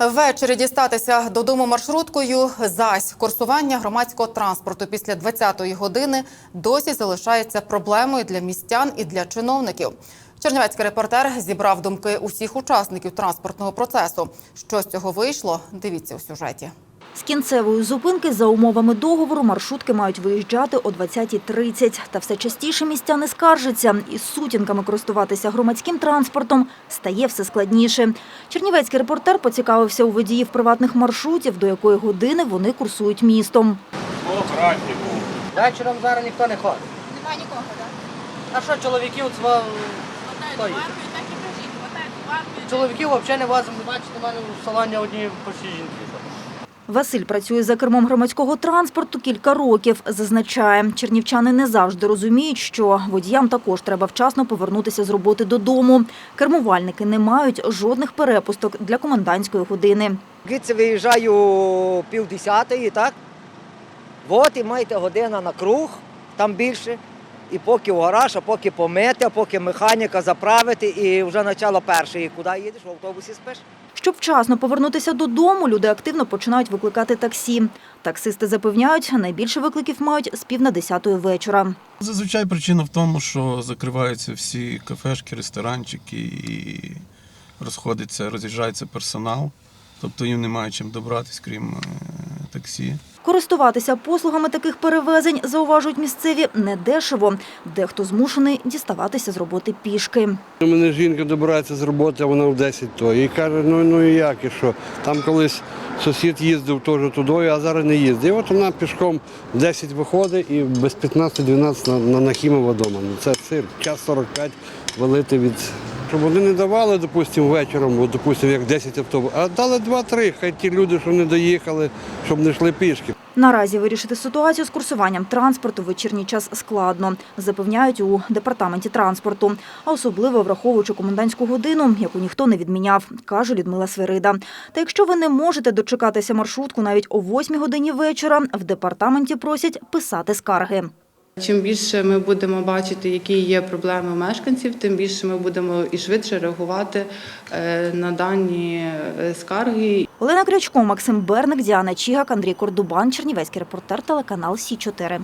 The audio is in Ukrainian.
Ввечері дістатися додому маршруткою зась курсування громадського транспорту після 20-ї години досі залишається проблемою для містян і для чиновників. Чернівецький репортер зібрав думки усіх учасників транспортного процесу. Що з цього вийшло? Дивіться у сюжеті. З кінцевої зупинки за умовами договору маршрутки мають виїжджати о 20.30. Та все частіше містяни скаржаться. Із сутінками користуватися громадським транспортом стає все складніше. Чернівецький репортер поцікавився у водіїв приватних маршрутів, до якої години вони курсують містом. По графіку. Вечором зараз ніхто не ходить. Нема нікого, так? А що чоловіків армію. чоловіків взагалі не возимо. Бачите, в мене в салоні одні жінки. Василь працює за кермом громадського транспорту кілька років. Зазначає, чернівчани не завжди розуміють, що водіям також треба вчасно повернутися з роботи додому. Кермувальники не мають жодних перепусток для комендантської години. Звідси виїжджаю пів десятої, так? От і маєте година на круг, там більше. І поки в гараж, а поки помити, а поки механіка заправити, і вже начало першої. Куди їдеш? В автобусі спиш? Щоб вчасно повернутися додому, люди активно починають викликати таксі. Таксисти запевняють, найбільше викликів мають з пів на десятої вечора. Зазвичай причина в тому, що закриваються всі кафешки, ресторанчики і розходиться, роз'їжджається персонал. Тобто їм немає чим добратись, крім е, таксі. Користуватися послугами таких перевезень, зауважують місцеві, недешево. Дехто змушений діставатися з роботи пішки. У мене жінка добирається з роботи, вона в 10 то. І каже, ну, ну і як, і що? Там колись сусід їздив теж туди, а зараз не їздить. І от вона пішком в 10 виходить і без 15-12 на, на Нахімова вдома. Ну це цирк. Час 45 валити від. Щоб вони не давали, допустимо, вечором, допустимо, як 10 автобусів, а дали 2-3, хай ті люди, що не доїхали, щоб не йшли пішки. Наразі вирішити ситуацію з курсуванням транспорту в вечірній час складно, запевняють у департаменті транспорту, а особливо враховуючи комендантську годину, яку ніхто не відміняв, каже Людмила Свирида. Та якщо ви не можете дочекатися маршрутку навіть о 8 годині вечора, в департаменті просять писати скарги. Чим більше ми будемо бачити, які є проблеми мешканців, тим більше ми будемо і швидше реагувати е, на дані е, скарги. Олена Крючко, Максим Берник, Діана Чігак, Андрій Кордубан, Чернівецький репортер, телеканал Сі 4